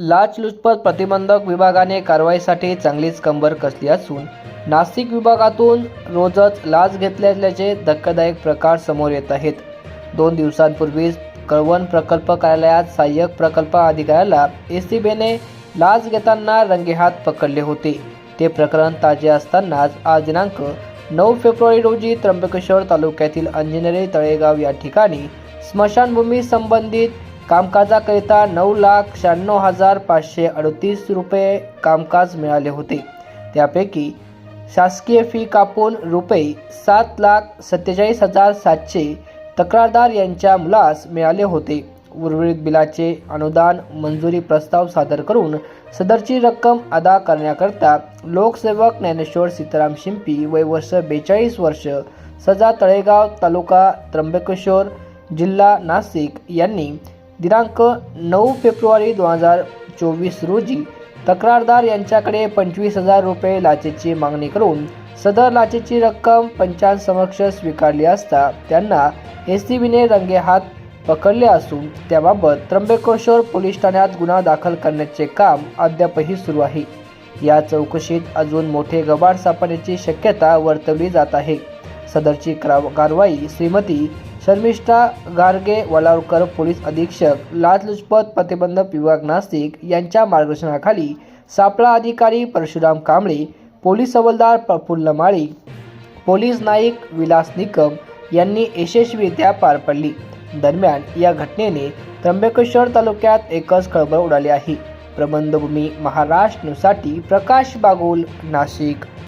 लाचलुचपत प्रतिबंधक विभागाने कारवाईसाठी चांगलीच कंबर कसली असून नाशिक विभागातून रोजच लाच घेतल्याचे धक्कादायक प्रकार समोर येत आहेत. दोन दिवसांपूर्वीच कळवण प्रकल्प कार्यालयात सहाय्यक प्रकल्प अधिकाऱ्याला एस सी बीने लाच घेताना रंगेहात पकडले होते. ते प्रकरण ताजे असतानाच आज दिनांक नऊ फेब्रुवारी रोजी त्र्यंबकेश्वर तालुक्यातील अंजनेरी तळेगाव या ठिकाणी स्मशानभूमी संबंधित कामकाजाकरिता नऊ लाख शहाण्णव हजार पाचशे अडतीस रुपये कामकाज मिळाले होते. त्यापैकी शासकीय फी कापून रुपये सात लाख सत्तेचाळीस हजार सातशे तक्रारदार यांच्या मुलास मिळाले होते. उर्वरित बिलाचे अनुदान मंजुरी प्रस्ताव सादर करून सदरची रक्कम अदा करण्याकरता लोकसेवक ज्ञानेश्वर सीताराम शिंपी वय वर्ष बेचाळीस वर्ष सजा तळेगाव तालुका त्र्यंबकेश्वर जिल्हा नाशिक यांनी दिनांक नऊ फेब्रुवारी दोन हजार चोवीस रोजी तक्रारदार यांच्याकडे पंचवीस हजार रुपये लाचेची मागणी करून सदर लाचेची रक्कम पंचांसमक्ष स्वीकारली असता त्यांना एस सी बीने रंगेहात पकडले असून त्याबाबत त्र्यंबकेश्वर पोलीस ठाण्यात गुन्हा दाखल करण्याचे काम अद्यापही सुरू आहे. या चौकशीत अजून मोठे गबाड सापडण्याची शक्यता वर्तवली जात आहे. सदरची कारवाई श्रीमती शर्मिष्ठा गारगे वलावकर पोलीस अधीक्षक लाचलुचपत प्रतिबंधक विभाग नाशिक यांच्या मार्गदर्शनाखाली सापळा अधिकारी परशुराम कांबळे पोलीस हवालदार प्रफुल्ल माळी पोलीस नाईक विलास निकम यांनी यशस्वीरित्या पार पडली. दरम्यान या घटनेने त्र्यंबकेश्वर तालुक्यात एकच खळबळ उडाली आहे. प्रबंधभूमी महाराष्ट्रसाठी प्रकाश बागुल नाशिक.